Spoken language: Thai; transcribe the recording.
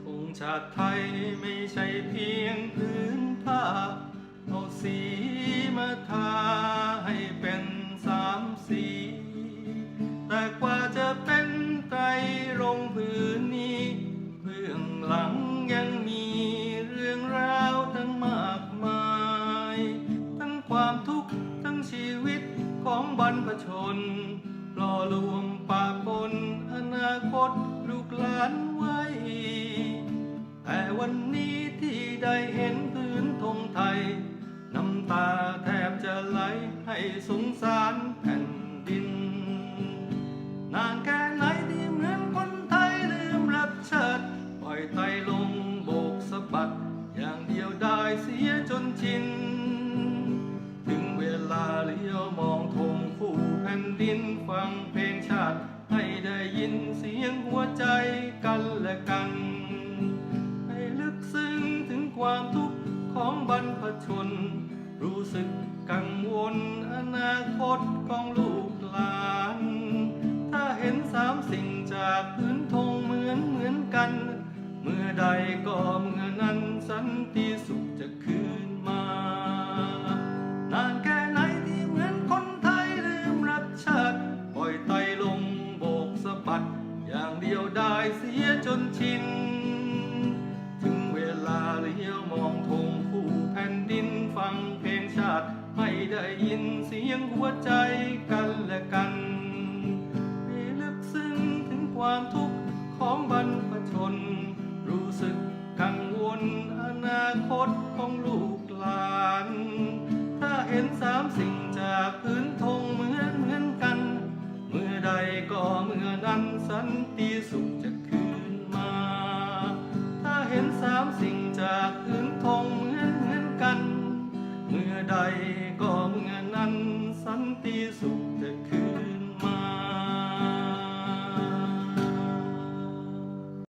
ธงชาติไทยไม่ใช่เพียงพื้นผ้าเอาสี ความทุกข์ทั้งชีวิตของบรรพชนหล่อลวงปากบนอนาคตลูกหลานไว้ แต่วันนี้ที่ได้เห็นพื้นธงไทย น้ำตาแทบจะไหลให้สงสารแผ่นดิน นานแค่ไหนที่เหมือนคนไทยลืมรักชาติปล่อยไตลงโบกสะบัด อย่างเดียวได้เสียจนชิน ลาเลี้ยวมองธงคู่แผ่นดินฟังเพลงชาติ ให้ได้ยินเสียงหัวใจกันและกัน ให้ลึกซึ้งถึงความทุกข์ของบรรพชน รู้สึกกังวลอนาคตของลูกหลาน ถ้าเห็นสามสิ่งจากพื้นธงเหมือนเหมือนกัน เมื่อใดก็เมื่อนั้นสันติสุขจะคืน เสียจนชิน ถึงเวลาเลี้ยวมองธงคู่แผ่นดินฟังเพลงชาติให้ได้ยินเสียงหัวใจกันและกันให้ลึกซึ้งถึงความทุกข์ของบรรพชน รู้สึกกังวลอนาคตของลูกหลาน ถ้าเห็นสามสิ่งจากพื้นธงเหมือนเหมือนกัน เมื่อใดก็เมื่อนั้นสันติสุขามสิ่งจากอื่นทงเหมืนเหมือนกัน เมื่อใดก็เมื่อนั้นสันติสุข